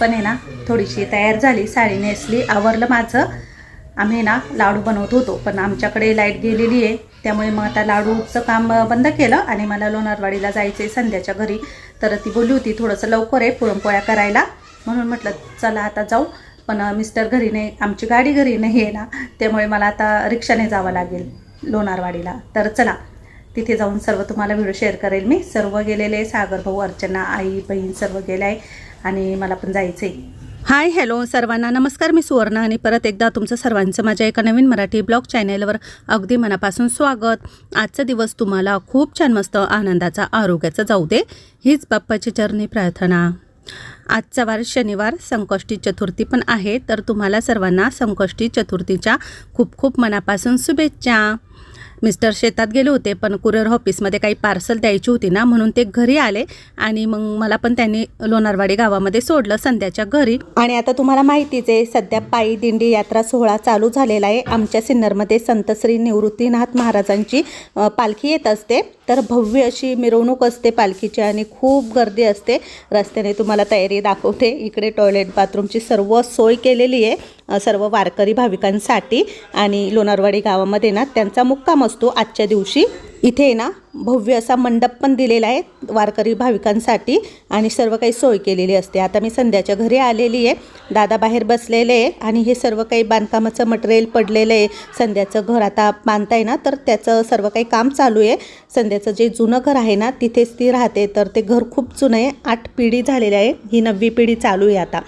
पण आहे ना थोडीशी तयार झाली साडी नेसली आवरलं माझं. आम्ही ना लाडू बनवत होतो पण आमच्याकडे लाइट गेलेली आहे. त्यामुळे मग आता लाडूचं काम बंद केलं आणि मला लोणारवाडीला जायचं आहे संध्याच्या घरी. तर ती बोलली होती थोडंसं लवकर आहे पुरणपोळ्या करायला. म्हणून म्हटलं चला आता जाऊ. पण मिस्टर घरी नाही आमची गाडी घरी नाही आहे ना त्यामुळे मला आता रिक्षाने जावं लागेल लोणारवाडीला. तर चला तिथे जाऊन सर्व तुम्हाला व्हिडिओ शेअर करेल मी. सर्व गेलेले सागर भाऊ अर्चना आई बहीण सर्व गेले आहे. आणि मला पण जायचं आहे हाय हॅलो सर्वांना. नमस्कार मी सुवर्ण आणि परत एकदा तुमचं सर्वांचं माझ्या एका नवीन मराठी ब्लॉग चॅनेलवर अगदी मनापासून स्वागत. आजचा दिवस तुम्हाला खूप छान मस्त आनंदाचा आरोग्याचा जाऊ दे हीच बाप्पाची चरणी प्रार्थना. आजचा वार शनिवार संकष्टी चतुर्थी पण आहे तर तुम्हाला सर्वांना संकष्टी चतुर्थीच्या खूप खूप मनापासून शुभेच्छा. मिस्टर शेतात गेले होते पण कुरिअर ऑफिसमध्ये काही पार्सल द्यायची होती ना म्हणून ते घरी आले आणि मग मला पण त्यांनी लोणारवाडी गावामध्ये सोडलं संध्याच्या घरी. आणि आता तुम्हाला माहितीच आहे सध्या पायी दिंडी यात्रा सोहळा चालू झालेला आहे. आमच्या सिन्नरमध्ये संत श्री निवृत्तीनाथ महाराजांची पालखी येत असते. तर भव्य अशी मिरवणूक असते पालखीची आणि खूप गर्दी असते. रस्त्याने तुम्हाला तयारी दाखवते. इकडे टॉयलेट बाथरूमची सर्व सोय केलेली आहे. सर्व वारकरी भाविकांसाठी आणि लोणारवाडी गावामध्ये ना त्यांचा मुक्काम असतो आजच्या दिवशी. इथे आहे ना भव्य असा मंडप पण दिलेला आहे वारकरी भाविकांसाठी आणि सर्व काही सोय केलेली असते. आता मी संध्याच्या घरी आलेली आहे. दादा बाहेर बसलेले आहे आणि हे सर्व काही बांधकामाचं मटेरियल पडलेलं आहे. संध्याचं घर आता बांधताय ना तर त्याचं सर्व काही काम चालू आहे. संध्याचं जे जुनं घर आहे ना तिथेच ती राहते. तर ते घर खूप जुनं आहे. आठ पिढी झालेली आहे. ही नववी पिढी चालू आहे आता.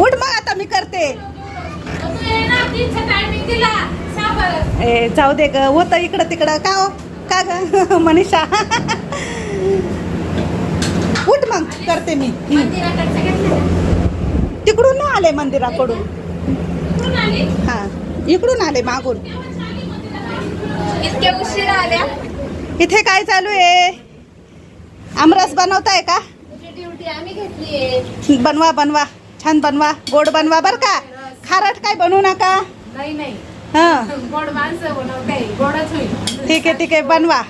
उठ मग आता मी करते. ए जाऊ दे ग होतं इकडं तिकडं. का हो? का ग? मनीषा. उठ मग करते मी. तिकडून आले मंदिराकडून. हा इकडून आले मागून. इतक्या उशिरा आल्या? इथे काय चालू आहे? आमरस बनवताय का? बनवा बनवा. छान बनवा गोड बनवा बर का? खारट काय बनवू नका. नाही नाही. हा. ठीक आहे ठीक आहे बनवा.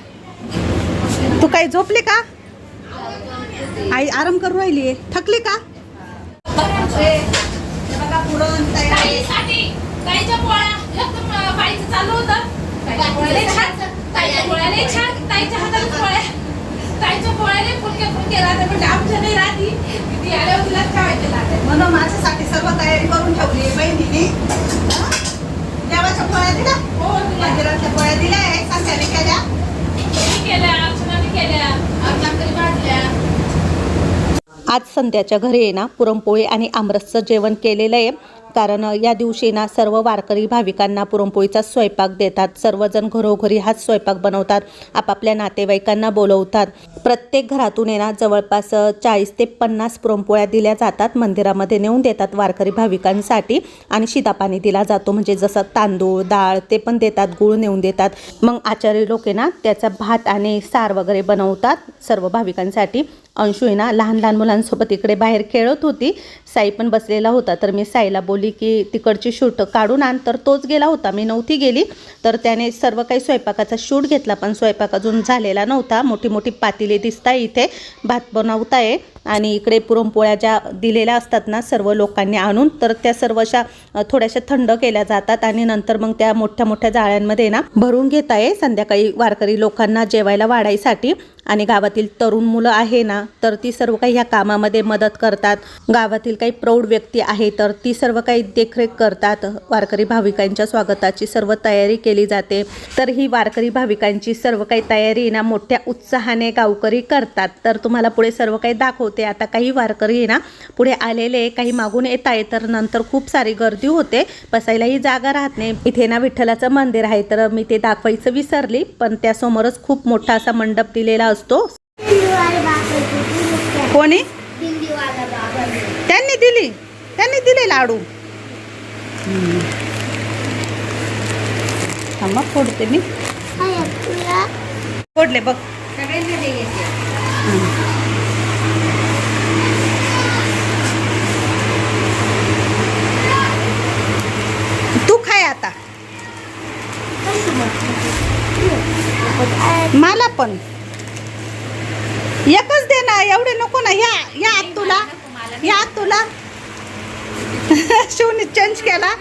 तू काही झोपली का? आई आराम करू राहिली थकली का? चालू होतं ताईच्या पोळ्या लय छान ताईच्या पोळ्या लय छान ताईच्या हातात पोळ्या ताईच्या पोळ्या लय फुलके फुलके राहते म्हणजे आमच्या नाही राहती. आल्यावर तिला खावायचे लागते म्हणून माझ्यासाठी सर्व तयारी करून ठेवली आहे बहिणीने? देवाच्या पोळ्या दिल्या? हो पोळ्या दिल्या आहे संध्याने केल्या. अर्चनाने आज संध्याच्या घरी आहे ना पुरणपोळी आणि आमरसचं जेवण केलेलं आहे. कारण या दिवशी ना सर्व वारकरी भाविकांना पुरणपोळीचा स्वयंपाक देतात. सर्वजण घरोघरी हाच स्वयंपाक बनवतात. आपापल्या नातेवाईकांना बोलवतात. प्रत्येक घरातून येणार ना जवळपास चाळीस ते पन्नास पुरणपोळ्या दिल्या जातात. मंदिरामध्ये नेऊन देतात वारकरी भाविकांसाठी आणि शिदापाणी दिला जातो. म्हणजे जसं तांदूळ डाळ ते पण देतात गुळ नेऊन देतात. मग आचार्य लोक आहे ना त्याचा भात आणि सार वगैरे बनवतात सर्व भाविकांसाठी. अंशू आहे ना लहान लहान मुलांसोबत इकडे बाहेर खेळत होती. साई पण बसलेला होता तर मी साईला बोलली की तिकडची शूट काढून आण. तर तोच गेला होता मी नव्हती गेली. तर त्याने सर्व काही स्वयंपाकाचा शूट घेतला पण स्वयंपाक अजून झालेला नव्हता. मोठी मोठी पातेली दिसताय इथे भात बनवताय. आणि इकडे पुरणपोळ्या ज्या दिलेल्या असतात ना सर्व लोकांनी आणून तर त्या सर्व अशा थोड्याशा थंड केल्या जातात. आणि नंतर मग त्या मोठ्या मोठ्या जाळ्यांमध्ये ना भरून घेत आहे संध्याकाळी वारकरी लोकांना जेवायला वाढायसाठी. आणि गावातील तरुण मुलं आहे ना तर ती सर्व काही ह्या कामामध्ये मदत करतात. गावातील काही प्रौढ व्यक्ती आहे तर ती सर्व काही देखरेख करतात. वारकरी भाविकांच्या स्वागताची सर्व तयारी केली जाते. तर ही वारकरी भाविकांची सर्व काही तयारी ना मोठ्या उत्साहाने गावकरी करतात. तर तुम्हाला पुढे सर्व काही दाखवते. आता काही वारकरी ना पुढे आलेले काही मागून येत आहे तर नंतर खूप सारी गर्दी होते. बसायलाही जागा राहत नाही. इथे ना विठ्ठलाचं मंदिर आहे तर मी ते दाखवायचं विसरली पण त्यासमोरच खूप मोठा असा मंडप दिलेला असतो कोणी? त्यांनी दिली. त्यांनी दिले लाडू. थांबा फोडते मी. फोडले बघ. तू खाय आता. मला पण. एकच दे ना एवढे नको ना. या या आत तुला. या आत तुला. शिवनी चेंज केला.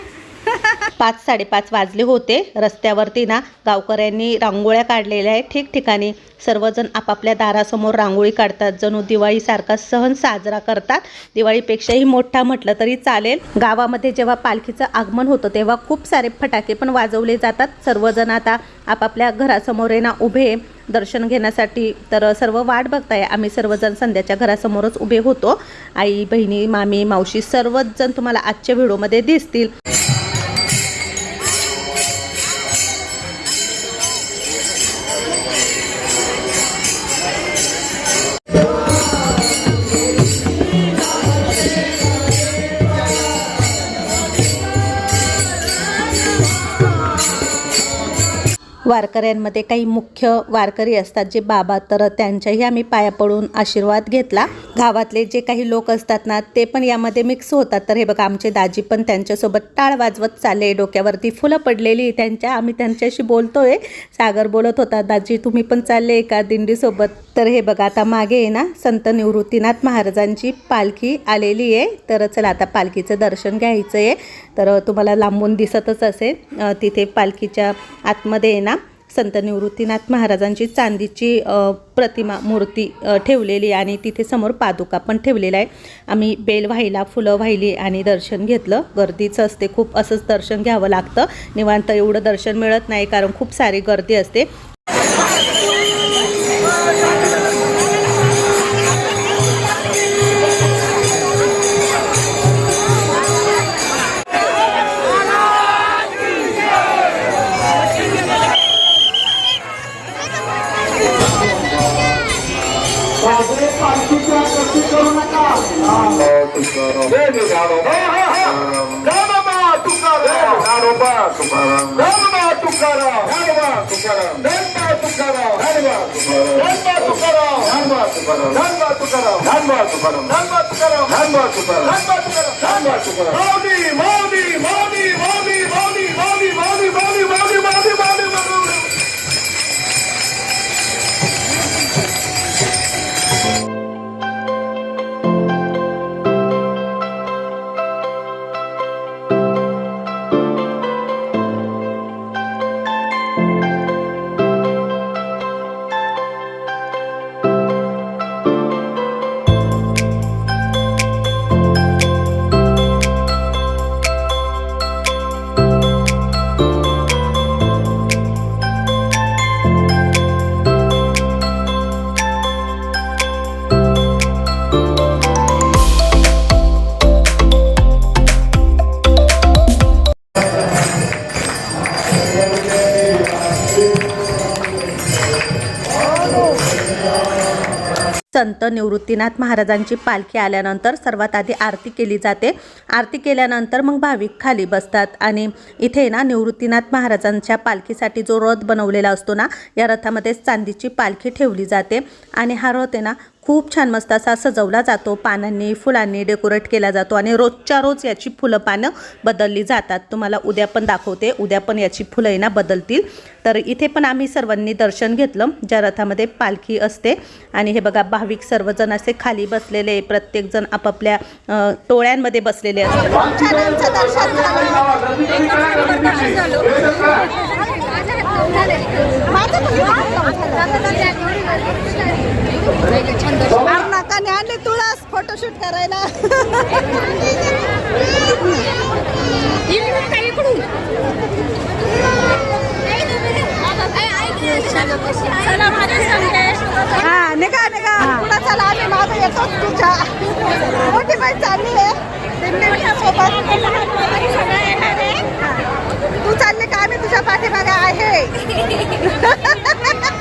पाच साडेपाच वाजले होते. रस्त्यावरती ना गावकऱ्यांनी रांगोळ्या काढलेल्या आहे ठिकठिकाणी सर्वजण आपापल्या दारासमोर रांगोळी काढतात. जणू दिवाळीसारखा सण साजरा करतात. दिवाळीपेक्षाही मोठा म्हटलं तरी चालेल. गावामध्ये जेव्हा पालखीचं आगमन होतं तेव्हा खूप सारे फटाके पण वाजवले जातात. सर्वजण आता आपापल्या घरासमोर आहे ना उभे दर्शन घेण्यासाठी तर सर्व वाट बघताय. आम्ही सर्वजण संध्याच्या घरासमोरच उभे होतो. आई बहिणी मामी मावशी सर्वच जण तुम्हाला आजच्या व्हिडिओमध्ये दिसतील. वारकऱ्यांमध्ये काही मुख्य वारकरी असतात जे बाबा तर त्यांच्याही आम्ही पाया पडून आशीर्वाद घेतला. गावातले जे काही लोक असतात ना ते पण यामध्ये मिक्स होतात. तर हे बघा आमचे दाजी पण त्यांच्यासोबत टाळ वाजवत चालले डोक्यावरती फुलं पडलेली त्यांच्या. आम्ही त्यांच्याशी बोलतोय. सागर बोलत होता दाजी तुम्ही पण चालले का दिंडीसोबत. तर हे बघा आता मागे आहे ना संत निवृत्तीनाथ महाराजांची पालखी आलेली आहे. तर चला आता पालखीचं दर्शन घ्यायचं आहे तर तुम्हाला लांबून दिसतच असेल तिथे पालखीच्या आतमध्ये आहे ना संत निवृत्तीनाथ महाराजांची चांदीची प्रतिमा मूर्ती ठेवलेली आणि तिथे समोर पादुका पण ठेवलेला आहे आम्ही बेल वाहिला फुलं वाहिली आणि दर्शन घेतलं. गर्दीचं असते खूप असंच दर्शन घ्यावं लागतं. निवांत एवढं दर्शन मिळत नाही कारण खूप सारी गर्दी असते. ナンバーツ。から。संत निवृत्तीनाथ महाराजांची पालखी आल्यानंतर सर्वात आधी आरती केली जाते. आरती केल्यानंतर मग भाविक खाली बसतात आणि इथे ना निवृत्तीनाथ महाराजांच्या पालखीसाठी जो रथ बनवलेला असतो ना या रथामध्ये चांदीची पालखी ठेवली जाते. आणि हा रथ आहे ना खूप छान मस्त असा सजवला जातो. पानांनी फुलांनी डेकोरेट केला जातो आणि रोजच्या रोज याची फुलं पानं बदलली जातात. तुम्हाला उद्या पण दाखवते. उद्या पण याची फुलं आहे ना बदलतील. तर इथे पण आम्ही सर्वांनी दर्शन घेतलं. ज्या रथामध्ये पालखी असते. आणि हे बघा भाविक सर्वजण असे खाली बसलेले प्रत्येकजण आपापल्या टोळ्यांमध्ये बसलेले असतात. नाकाने आणले तुळस फोटोशूट करायला. हा निघा निघा. पुढे चला आम्ही तुझ्या. मोठी बाई चालली आहे. सोबत. तू चालले का? आम्ही तुझ्या पाठीमागे आहे.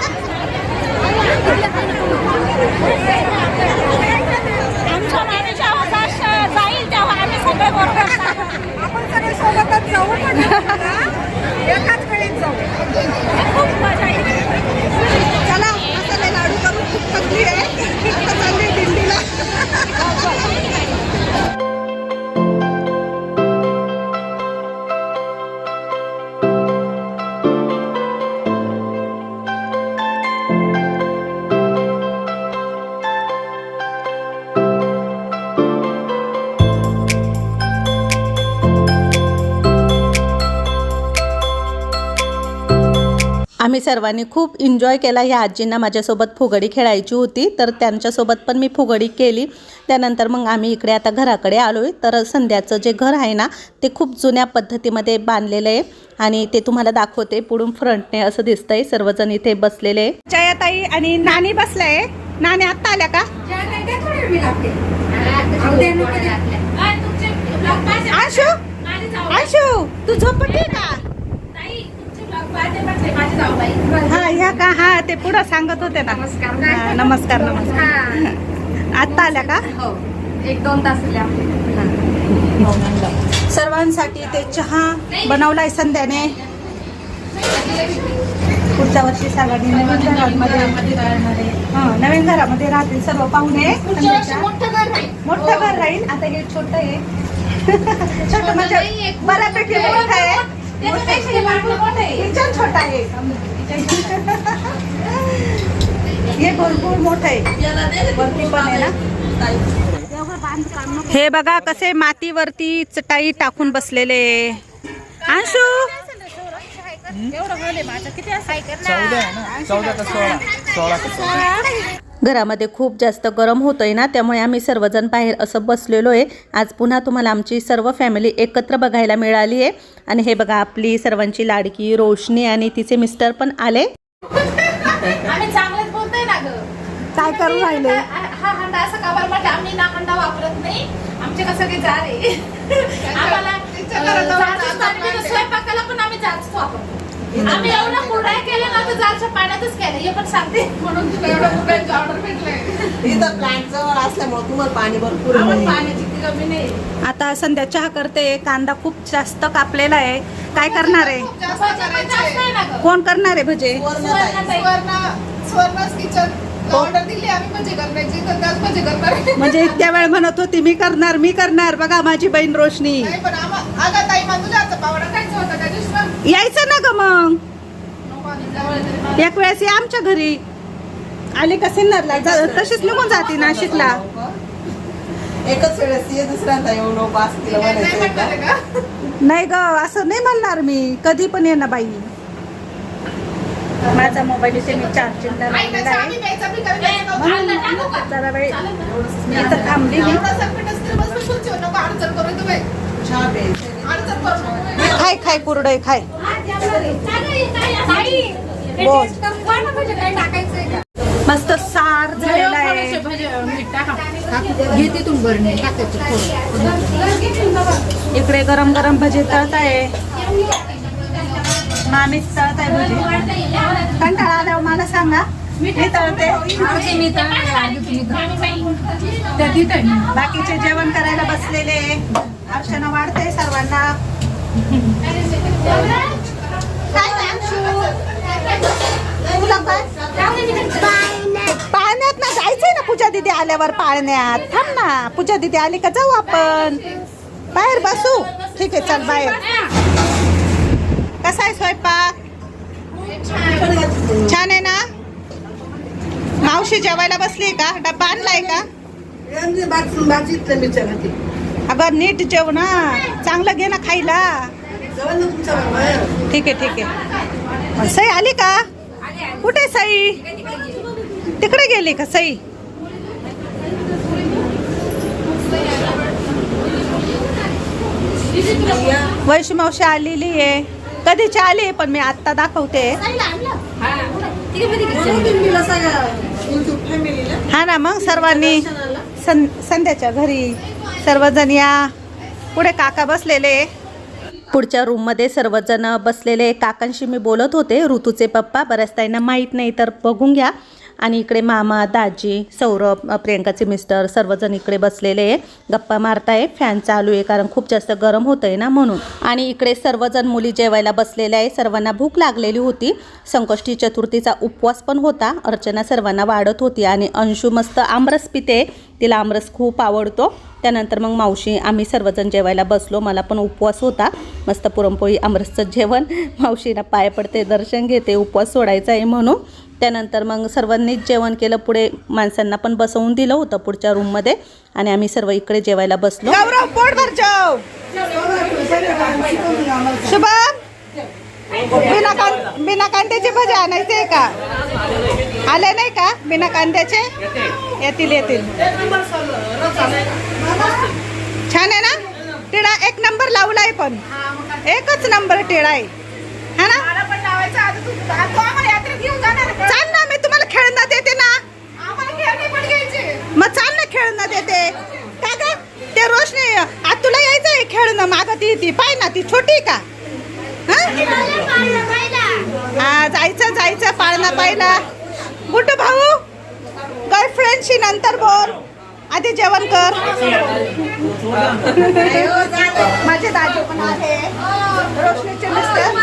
आम्ही सर्वांनी खूप एन्जॉय केला. ह्या आजींना माझ्यासोबत फुगडी खेळायची होती. तर त्यांच्यासोबत पण मी फुगडी केली. त्यानंतर मग आम्ही इकडे आता घराकडे आलो आहे तर संध्याचं जे घर आहे ना ते खूप जुन्या पद्धतीमध्ये बांधलेलं आहे. आणि ते तुम्हाला दाखवते. पुढून फ्रंटने असं दिसतंय. सर्वजण इथे बसलेले आहे. जयाताई आणि नानी बसलाय नानी आत्ता आल्या का? आशू आशू तू झोपते का ताई, तुमचे vlog पाहिजे म्हटले, माझी जाऊबाई. हा ह्या का? हा ते पुढं सांगत होते ना. हा, नमस्कार नमस्कार. आत्ता आल्या का? हो. एक दोन तास सर्वांसाठी ते चहा बनवलाय संध्याने. पुढच्या वर्षी सर्वांनी नवीन घरामध्ये. हा, नवीन घरामध्ये राहतील सर्व पाहुणे. मोठं घर राहील. आता हे छोट आहे. छोट म्हणजे बऱ्यापैकी मोठं आहे. हे भरपूर मोठं आहे. किचन छोटा आहे. हे भरपूर मोठं आहे. वरती पण आहे ना? हे बघा कसे मातीवरती चटाई टाकून बसलेले. आशू घरामध्ये खूप जास्त गरम होतंय ना त्यामुळे आम्ही सर्वजण बाहेर असं बसलेलो आहे आज पुन्हा तुम्हाला आमची सर्व फॅमिली एकत्र बघायला मिळाली आहे. आणि हे बघा आपली सर्वांची लाडकी रोशनी आणि तिचे मिस्टर पण आले. आम्ही चांगलंच बोलतोय ना ग. काय करू राहिले? हा हंडा असं का बरं? म्हटलं आम्ही ना हंडा वापरत नाही. आमचे कसं काही जार आहे आम्हाला. स्वयंपाकाला पण आम्ही जारच वापरतो. आम्ही एवढं केल्या ना तर जारच्या पाण्यातच केलं हे पण सांगते. म्हणून तुला एवढं ऑर्डर भेटलंय इथं प्लांट जवळ असल्यामुळे तुम्हाला पाणी भरपूर आम्हाला मिळेल. पाण्याची ती कमी नाही. आता संध्या चहा करते. कांदा खूप जास्त कापलेला आहे. काय करणार आहे? भजे पण जास्त आहे. ना गं. कोण करणार आहे भजे? सुवर्णाताई. स्वर्णास किचन ऑर्डर दिली आम्ही म्हणजे करण्याची तर त्याच म्हणजे करणार म्हणजे इतक्या वेळ म्हणत होती मी करणार मी करणार. बघा माझी बहीण रोशनी. नाही पण आम्हा अगं ताई मला तुझ्या हातचा पावडा खायचा होता त्या दिवशी पण यायचं ना ग मग. नको जवळ मला. एक वेळेस ये आमच्या घरी. आली का सिन्नरला? जा- तशीच निघून जाते नाशिकला. एकच वेळेस ये दुसऱ्यांदा येऊ नको नाही? का? नाही ग असं नाही म्हणणार मी. कधी पण ये ना बाई. माझा मोबाईल इथे मी चार्जिंगला लावलेला आहे प्यायचा बी कमी नाही, प्यायचा भांडण नव्हता. टाकू का? जरा वेळ चालेल ना? मी इथं थांबली मी. खाय खाय कुरडय खाय बोल म्हणजे? मस्त सार झालेला आहे इकडे गरम गरम भजी तळत आहे मामीच तळत आहे भजी. कंटाळा आल्यावर मला सांगा. मी तळते. बाकीचे जेवण करायला बसलेले. अर्चना वाढते सर्वांना? पाळण्यात ना जायचंय ना पूजा दिदी आल्यावर पाळण्यात. थांब ना. पूजा दिदी आली का जाऊ आपण? बाहेर बसू. ठीक आहे चल बाहेर. कसा आहे स्वयंपाक? छान आहे ना? मावशी जेवायला बसली का? डब्बा आणलाय का? अगं नीट जेव ना. चांगलं घे ना खायला. ठीक आहे ठीक आहे. सई आली का? कुठे सई? तिकडे गेली का सई? वैशी मावशी आलेली आहे. कधीची आली पण मी आत्ता दाखवते. हा. ना मग सर्वांनी सं संध्याच्या घरी सर्वजण या. पुढे काका बसलेले. पुढच्या रूममध्ये सर्वजण बसलेले. काकांशी मी बोलत होते ऋतूचे पप्पा बऱ्याच ताईंना माहीत नाही तर बघून घ्या. आणि इकडे मामा दाजी सौरभ प्रियंकाचे मिस्टर सर्वजण इकडे बसलेले आहे. गप्पा मारताय. फॅन चालू आहे कारण खूप जास्त गरम होतं आहे ना म्हणून. आणि इकडे सर्वजण मुली जेवायला बसलेल्या आहे. सर्वांना भूक लागलेली होती. संकष्टी चतुर्थीचा उपवास पण होता. अर्चना सर्वांना वाढत होती आणि अंशू मस्त आमरस पिते. तिला आमरस खूप आवडतो. त्यानंतर मग मावशी आम्ही सर्वजण जेवायला बसलो. मला पण उपवास होता. मस्त पुरणपोळी आमरसचं जेवण. मावशीला पाय पडते दर्शन घेते उपवास सोडायचा आहे म्हणून. त्यानंतर मग सर्वांनीच जेवण केलं. पुढे माणसांना पण बसवून दिलं होतं पुढच्या रूममध्ये आणि आम्ही सर्व इकडे जेवायला बसलो. भर शुभम बिना कां बिना कांद्याचे भजे आणायचे का? आले नाही का? बिना कांद्याचे? येतील येतील. छान आहे ना? टिळा एक नंबर लावलाय पण. एकच नंबर टिळा आहे. हा ना? आता आता? चाल ना मी तुम्हाला खेळणं देते ना. मग चाल ना खेळणं देते. का ग? ते रोशनी आज तुला यायचं आहे खेळणं माग ती ती पाय ना ती छोटी का? हा? जायचं जायचं पाळणा पाहिला. गुड्डू भाऊ गर्लफ्रेंडशी नंतर बोल. आधी जेवण कर. माझे दाजी पण आहे. रोशनीचे मिस्टर.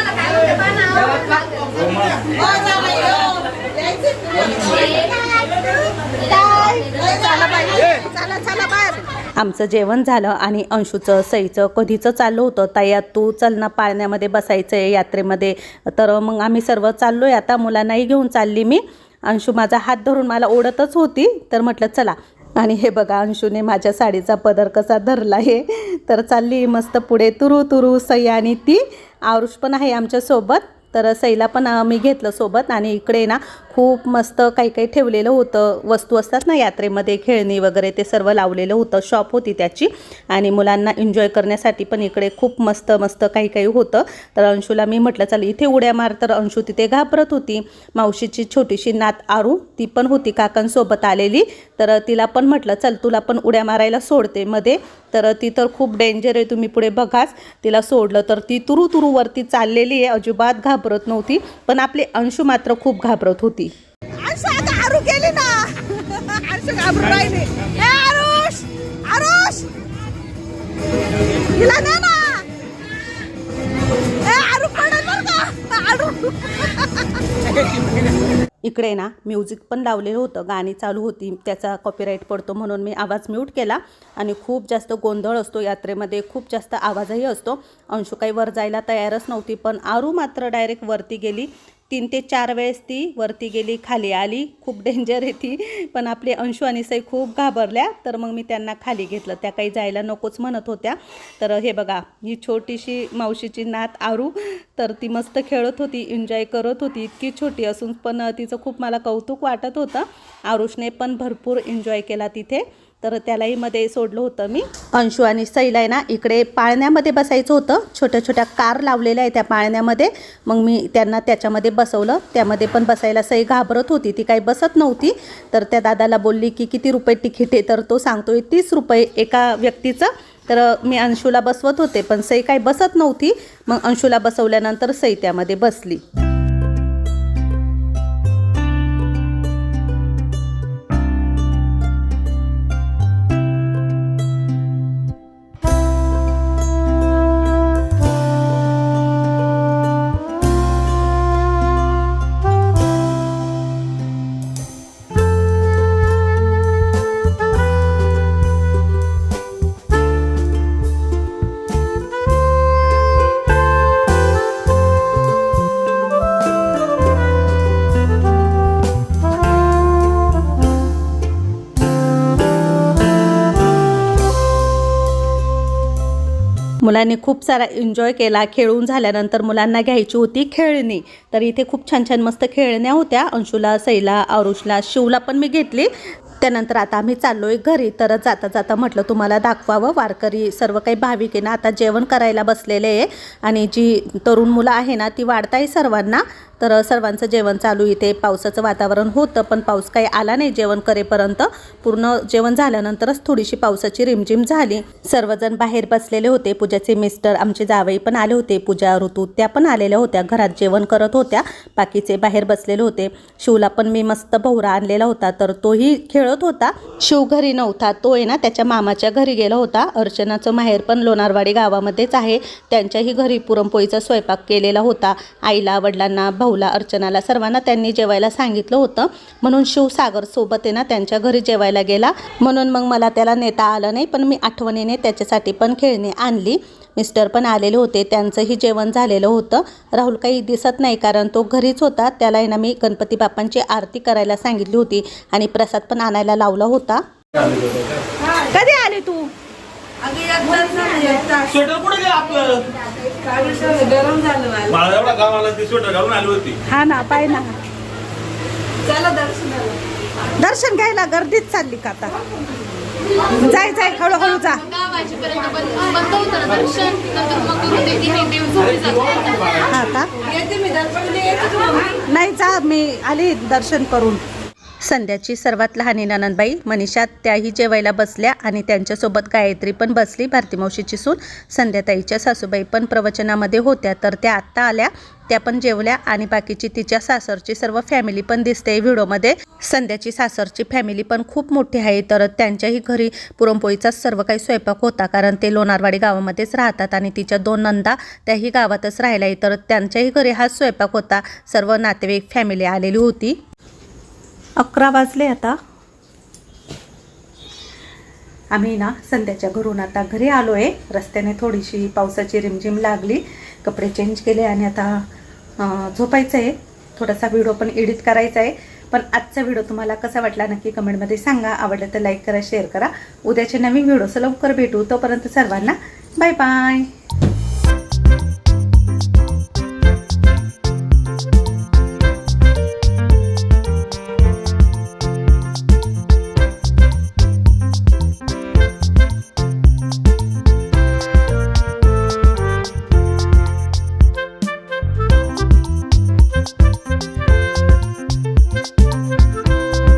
चला चला बाहेर आमचं जेवण झालं आणि अंशूचं सईचं कधीचं चाललं होतं ताया तू चल ना पाळण्यामध्ये बसायचं आहे यात्रेमध्ये. तर मग आम्ही सर्व चाललो आहे आता मुलांनाही घेऊन चालली मी. अंशू माझा हात धरून मला ओढतच होती तर म्हटलं चला आणि हे बघा अंशूने माझ्या साडीचा पदर कसा धरला आहे. तर चालली मस्त पुढे तुरू तुरू सई आणि ती. आरुष पण आहे आमच्यासोबत. तर सईला पण मी घेतलं सोबत. आणि इकडे ना खूप मस्त काही काही ठेवलेलं होतं. वस्तू असतात ना यात्रेमध्ये खेळणी वगैरे ते सर्व लावलेलं होतं. शॉप होती त्याची. आणि मुलांना एन्जॉय करण्यासाठी पण इकडे खूप मस्त मस्त काही काही होतं. तर अंशूला मी म्हटलं चल इथे उड्या मार. तर अंशू तिथे घाबरत होती. मावशीची छोटीशी नात आरू ती पण होती काकांसोबत आलेली. तर तिला पण म्हटलं चल तुला पण उड्या मारायला सोडते मध्ये. तर ती तर खूप डेंजर आहे तुम्ही पुढे बघाच. तिला सोडलं तर ती तुरू तुरू वरती चाललेली आहे. अजिबात घाबरत नव्हती. पण आपली अंशू मात्र खूप घाबरत होती. गेली ना. घाबरून आरुष! आरुष! हिला ना. इकडे ना म्युझिक पण लावलेलं होतं. गाणी चालू होती. त्याचा कॉपीराईट पडतो म्हणून मी आवाज म्यूट केला. आणि खूप जास्त गोंधळ असतो यात्रेमध्ये. खूप जास्त आवाजही असतो. अंशू काही वर जायला तयारच नव्हती. पण आरू मात्र डायरेक्ट वरती गेली. तीन ते चार वेळेस ती वरती गेली खाली आली. खूप डेंजर आहे ती. पण आपले अंशू आणि सई खूप घाबरल्या. तर मग मी त्यांना खाली घेतलं. त्या काही जायला नकोच म्हणत होत्या. तर हे बघा ही छोटीशी मावशीची नात आरू. तर ती मस्त खेळत होती एन्जॉय करत होती. इतकी छोटी असून पण तिचं खूप मला कौतुक वाटत होतं. आरुषने पण भरपूर एन्जॉय केला तिथे. तर त्यालाही मध्ये सोडलं होतं मी. अंशू आणि सैला आहे ना इकडे पाळण्यामध्ये बसायचं होतं. छोट्या छोट्या कार लावलेल्या आहे त्या पाळण्यामध्ये. मग मी त्यांना त्याच्यामध्ये बसवलं. त्यामध्ये पण बसायला सई घाबरत होती. ती काही बसत नव्हती. तर त्या दादाला बोलली की किती रुपये तिकीट आहे? तर तो सांगतोय तीस रुपये एका व्यक्तीचं. तर मी अंशूला बसवत होते पण सई काही बसत नव्हती. मग अंशूला बसवल्यानंतर सई त्यामध्ये बसली. मुलांनी खूप सारा एन्जॉय केला. खेळून झाल्यानंतर मुलांना घ्यायची होती खेळणी. तर इथे खूप छान छान मस्त खेळण्या होत्या. अंशुला सैला आरुषला शिवला पण मी घेतली. त्यानंतर आता आम्ही चाललोय घरी. तर जाता जाता म्हटलं तुम्हाला दाखवावं. वारकरी सर्व काही भाविक आहे ना आता जेवण करायला बसलेले आहे. आणि जी तरुण मुलं आहे ना ती वाढताय सर्वांना. तर सर्वांचं जेवण चालू इथे. पावसाचं वातावरण होतं पण पाऊस काही आला नाही जेवण करेपर्यंत. पूर्ण जेवण झाल्यानंतरच थोडीशी पावसाची रिमझिम झाली. सर्वजण बाहेर बसलेले होते. पूजाचे मिस्टर आमचे जावई पण आले होते. पूजा ऋतू त्या पण आलेल्या होत्या. घरात जेवण करत होत्या. बाकीचे बाहेर बसलेले होते. शिवला पण मी मस्त भोवरा आणलेला होता तर तोही खेळत होता. शिव घरी नव्हता. तो आहे ना त्याच्या मामाच्या घरी गेला होता. अर्चनाचं माहेर पण लोणारवाडी गावामध्येच आहे. त्यांच्याही घरी पुरणपोळीचा स्वयंपाक केलेला होता. आईला वडिलांना भाऊ भाऊला अर्चनाला. सर्वांना त्यांनी जेवायला सांगितलं होतं. म्हणून शिवसागर सोबत आहे ना त्यांच्या घरी जेवायला गेला. म्हणून मग मला त्याला नेता आलं नाही पण मी आठवणीने त्याच्यासाठी पण खेळणी आणली. मिस्टर पण आलेले होते त्यांचंही जेवण झालेलं होतं. राहुल काही दिसत नाही कारण तो घरीच होता. त्याला ना मी गणपती बाप्पांची आरती करायला सांगितली होती आणि प्रसाद पण आणायला लावला होता. कधी आले तू? स्वेटर कुठे गेलं आपलं? गरम झालं मला. मला एवढा गावाला ती स्वेटर घालून आली होती. हा ना पाय ना. चला दर्शनाला दर्शन घ्यायला गर्दीत चालली का आता? जाय जाय हळूहळू जा. दहा वाजेपर्यंत बंद बंद होतं ना दर्शन? नंतर मग करून देते हे देव झोपी जातो. हा का? येते मी दर्शन येते मग. नाही जा मी आली दर्शन करून. संध्याची सर्वात लहान ननंदबाई मनीषा त्याही जेवायला बसल्या आणि त्यांच्यासोबत गायत्री पण बसली. भारती मावशीची सून संध्याताईच्या सासूबाई पण प्रवचनामध्ये होत्या तर त्या आत्ता आल्या. त्या पण जेवल्या आणि बाकीची तिच्या सासरची सर्व फॅमिली पण दिसते व्हिडिओमध्ये. संध्याची सासरची फॅमिली पण खूप मोठी आहे तर त्यांच्याही घरी पुरणपोळीचाच सर्व काही स्वयंपाक होता कारण ते लोणारवाडी गावामध्येच राहतात आणि तिच्या दोन नंदा त्याही गावातच राहिल्या आहे तर त्यांच्याही घरी हा स्वयंपाक होता. सर्व नातेवाईक फॅमिली आलेली होती. अकरा वाजले आता. आम्ही ना संध्याच्या घरून आता घरी आलो आहे रस्त्याने थोडीशी पावसाची रिमझिम लागली. कपडे चेंज केले आणि आता झोपायचं आहे थोडासा व्हिडिओ पण एडिट करायचा आहे पण आजचा व्हिडिओ तुम्हाला कसा वाटला नक्की कमेंटमध्ये सांगा. आवडलं तर लाईक करा शेअर करा. उद्याचे नवीन व्हिडिओचं लवकर भेटू. तोपर्यंत सर्वांना बाय बाय